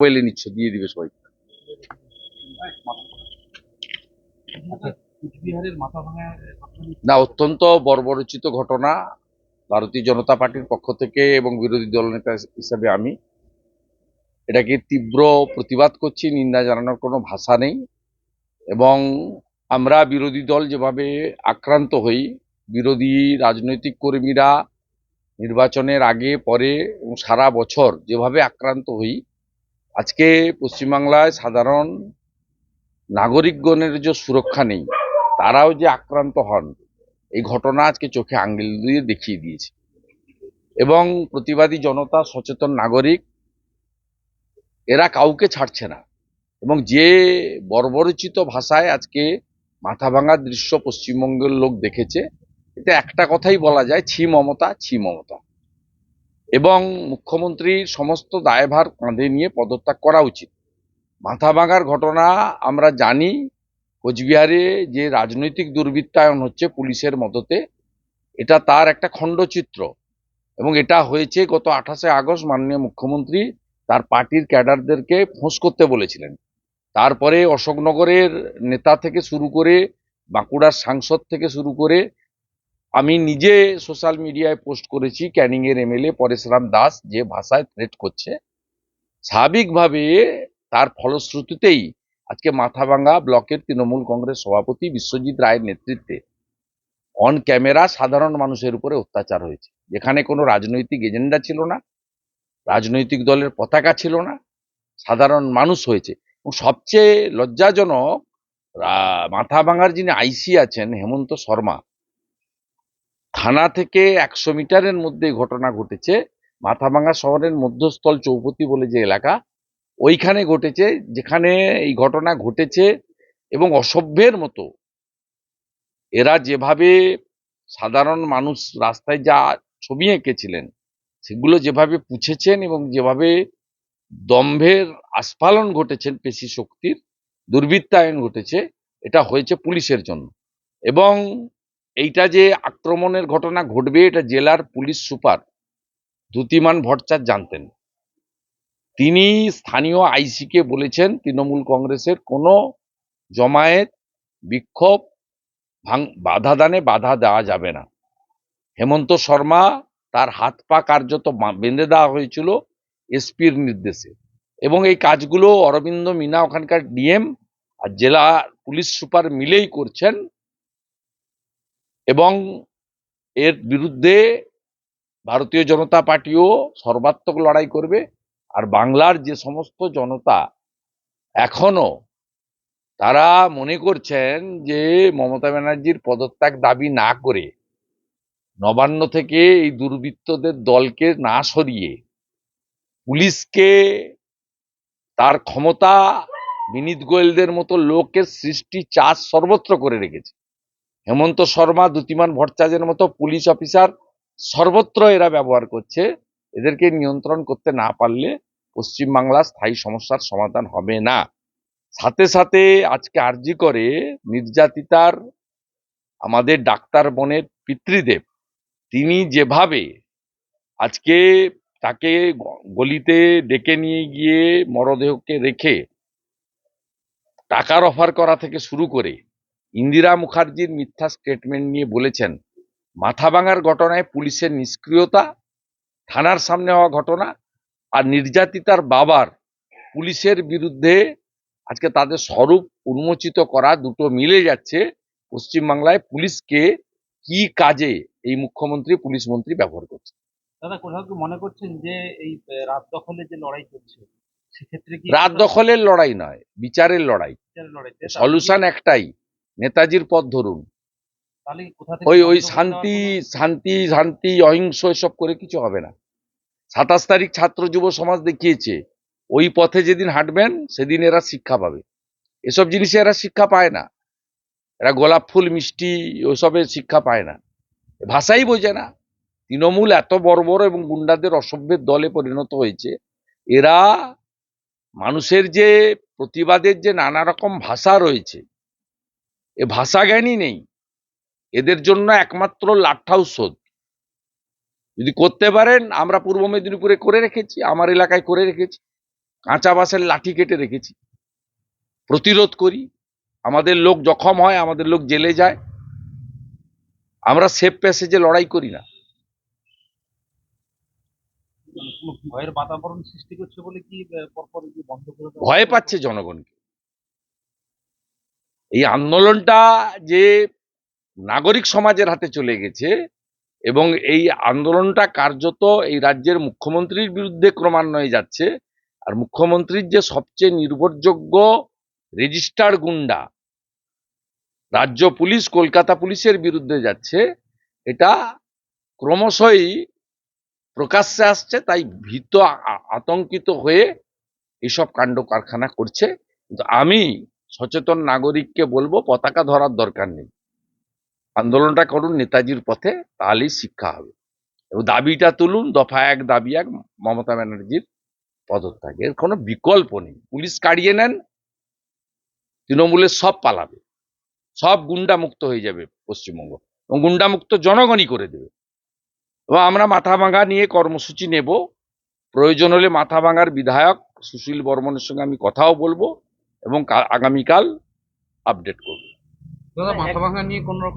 মোবাইলে নিচ্ছ দিয়ে দিবে সবাই। না, অত্যন্ত বর্বরচিত ঘটনা। ভারতীয় জনতা পার্টির পক্ষ থেকে এবং বিরোধী দলনেতা হিসাবে আমি এটাকে তীব্র প্রতিবাদ করছি, নিন্দা জানানোর কোনো ভাষা নেই। এবং আমরা বিরোধী দল যেভাবে আক্রান্ত হই, বিরোধী রাজনৈতিক কর্মীরা নির্বাচনের আগে, পরে এবং সারা বছর যেভাবে আক্রান্ত হই আজকে পশ্চিমবাংলায় সাধারণ নাগরিকগণের যে সুরক্ষা নেই, তারাও যে আক্রান্ত হন, এই ঘটনা আজকে চোখে আঙ্গুল দিয়ে দেখিয়ে দিয়েছে। এবং প্রতিবাদী জনতা, সচেতন নাগরিক, এরা কাউকে ছাড়ছে না। এবং যে বর্বরচিত ভাষায় আজকে মাথা ভাঙার দৃশ্য পশ্চিমবঙ্গের লোক দেখেছে এতে একটা কথাই বলা যায়, ছি মমতা ছি মমতা। এবং মুখ্যমন্ত্রীর সমস্ত দায়ভার কাঁধে নিয়ে পদত্যাগ করা উচিত। মাথা ভাঙার ঘটনা আমরা জানি, কোচবিহারে যে রাজনৈতিক দুর্বৃত্তায়ন হচ্ছে পুলিশের মদতে, এটা তার একটা খণ্ডচিত্র এবং এটা হয়েছে গত আঠাশে আগস্ট মাননীয় মুখ্যমন্ত্রী তার পার্টির ক্যাডারদেরকে ফোঁস করতে বলেছিলেন। তারপরে অশোকনগরের নেতা থেকে শুরু করে বাঁকুড়ার সাংসদ থেকে শুরু করে আমি নিজে সোশ্যাল মিডিয়ায় পোস্ট করেছি ক্যানিংয়ের এমএলএ পরেশরাম দাস যে ভাষায় থ্রেট করছে। স্বাভাবিকভাবে তার ফলশ্রুতিতেই আজকে মাথাভাঙ্গা ব্লকের তৃণমূল কংগ্রেস সভাপতি বিশ্বজিৎ রায়ের নেতৃত্বে অন ক্যামেরা সাধারণ মানুষের উপরে অত্যাচার হয়েছে। যেখানে কোনো রাজনৈতিক এজেন্ডা ছিল না, রাজনৈতিক দলের পতাকা ছিল না, সাধারণ মানুষ হয়েছে। এবং সবচেয়ে লজ্জাজনক মাথা ভাঙার যিনি আইসি আছেন হেমন্ত শর্মা থানা থেকে একশো মিটারের মধ্যে ঘটনা ঘটেছে। মাথাভাঙ্গা শহরের মধ্যস্থল চৌপতি বলে যে এলাকা, ওইখানে ঘটেছে, যেখানে এই ঘটনা ঘটেছে এবং অসভ্যের মতো। এরা যেভাবে সাধারণ মানুষ রাস্তায় যা ছবি এঁকেছিলেন, সেগুলো যেভাবে পুছেছেন এবং যেভাবে দম্ভের আস্ফালন ঘটেছেন পেশি শক্তির, দুর্বৃত্তায়ন ঘটেছে, এটা হয়েছে পুলিশের জন্য। এবং এইটা যে আক্রমণের ঘটনা ঘটবে, এটা জেলার পুলিশ সুপার দ্যুতিমান ভট্টাচার্য জানতেন। তিনি স্থানীয় আইসিকে বলেছেন, তৃণমূল কংগ্রেসের কোনো জমায়েত, বিক্ষোভ, ভাঙ, বাধা দানে বাধা দেওয়া যাবে না। হেমন্ত শর্মা তার হাত পা কার্যত বেঁধে দেওয়া হয়েছিল এসপির নির্দেশে এবং এই কাজগুলো অরবিন্দ মিনা, ওখানকার ডিএম আর জেলা পুলিশ সুপার মিলেই করছেন। এবং এর বিরুদ্ধে ভারতীয় জনতা পার্টিও সর্বাত্মক লড়াই করবে। আর বাংলার যে সমস্ত জনতা এখনও তারা মনে করছেন যে মমতা ব্যানার্জির পদত্যাগ দাবি না করে নবান্ন থেকে এই দুর্বৃত্তদের দলকে না সরিয়ে পুলিশকে তার ক্ষমতা বিনীত গোয়েলদের মতো লোকের সৃষ্টি চাষ সর্বত্র করে রেখেছে। হেমন্ত শর্মা দ্যুতিমান ভট্টাচার্যের মতো পুলিশ অফিসার সর্বত্র এরা ব্যবহার করছে। এদেরকে নিয়ন্ত্রণ করতে না পারলে পশ্চিমবাংলার স্থায়ী সমস্যার সমাধান হবে না। সাথে সাথে আজকে আর্জি করে নির্যাতিতার আমাদের ডাক্তার বোনের পিতৃদেব। তিনি যেভাবে আজকে তাকে গলিতে ডেকে নিয়ে গিয়ে মরদেহকে রেখে টাকার অফার করা থেকে শুরু করে ইন্দিরা মুখার্জির মিথ্যা স্টেটমেন্ট নিয়ে বলেছেন মাথা ভাঙার ঘটনায় পুলিশের নিষ্ক্রিয়তা থানার সামনে হওয়া ঘটনা আর নির্যাতিতার বাবার পুলিশের বিরুদ্ধে আজকে তাদের স্বরূপ উন্মোচিত করা দুটো মিলে যাচ্ছে পশ্চিমবাংলায় পুলিশকে কি কাজে এই মুখ্যমন্ত্রী পুলিশ মন্ত্রী ব্যবহার করছে। দাদা কোথাও কি মনে করছেন যে এই রাত দখলে যে লড়াই চলছে সেক্ষেত্রে কি রাত দখলের লড়াই নয় বিচারের লড়াই। সলিউশন একটাই নেতাজির পথ ধরুন। ওই ওই শান্তি শান্তি শান্তি অহিংস এসব করে কিছু হবে না। সাতাশ তারিখ ছাত্র যুব সমাজ দেখিয়েছে ওই পথে যেদিন হাঁটবেন সেদিন এরা শিক্ষা পাবে। এসব জিনিসে এরা শিক্ষা পায় না। এরা গোলাপ ফুল মিষ্টি ওসবে শিক্ষা পায় না। ভাষাই বোঝে না। তৃণমূল এত বড় বড় এবং গুন্ডাদের অসভ্যের দলে পরিণত হয়েছে এরা মানুষের যে প্রতিবাদের যে নানা রকম ভাষা রয়েছে এ ভাষা জ্ঞানই নেই। এদের জন্য একমাত্র লাঠা ঔষধ যদি করতে পারেন আমরা পূর্ব মেদিনীপুরে করে রেখেছি আমার এলাকায় করে রেখেছি কাঁচা বাঁশের লাঠি কেটে রেখেছি। প্রতিরোধ করি আমাদের লোক জখম হয় আমাদের লোক জেলে যায়। আমরা সেফ প্যাসেজে লড়াই করি না। মানে ভয়ের বাতাবরণ সৃষ্টি করছে বলে কি ভয় পাচ্ছে জনগণকে। এই আন্দোলনটা যে নাগরিক সমাজের হাতে চলে গেছে এবং এই আন্দোলনটা কার্যত এই রাজ্যের মুখ্যমন্ত্রীর বিরুদ্ধে ক্রমান্বয়ে যাচ্ছে, আর মুখ্যমন্ত্রীর যে সবচেয়ে নির্ভরযোগ্য রেজিস্টার্ড গুন্ডা রাজ্য পুলিশ কলকাতা পুলিশের বিরুদ্ধে যাচ্ছে, এটা ক্রমশই প্রকাশ্যে আসছে, তাই ভীত আতঙ্কিত হয়ে এসব কাণ্ড কারখানা করছে। কিন্তু আমি সচেতন নাগরিককে বলব, পতাকা ধরার দরকার নেই। আন্দোলনটা করুন, নেতাজির পথে তাহলেই শিক্ষা হবে। এবং দাবিটা তুলুন, দফা এক, দাবি এক, মমতা ব্যানার্জির পদত্যাগ। এর কোনো বিকল্প নেই। পুলিশ কাড়িয়ে নেন, তৃণমূলের সব পালাবে। সব গুন্ডা মুক্ত হয়ে যাবে পশ্চিমবঙ্গ। এবং গুন্ডামুক্ত জনগণই করে দেবে। এবং আমরা মাথা ভাঙা নিয়ে কর্মসূচি নেব। প্রয়োজন হলে মাথা ভাঙার বিধায়ক সুশীল বর্মনের সঙ্গে আমি কথাও বলব। এবং আগামীকাল আপডেট করব। দাদা মাথা ভাঙা নিয়ে কোনো রকম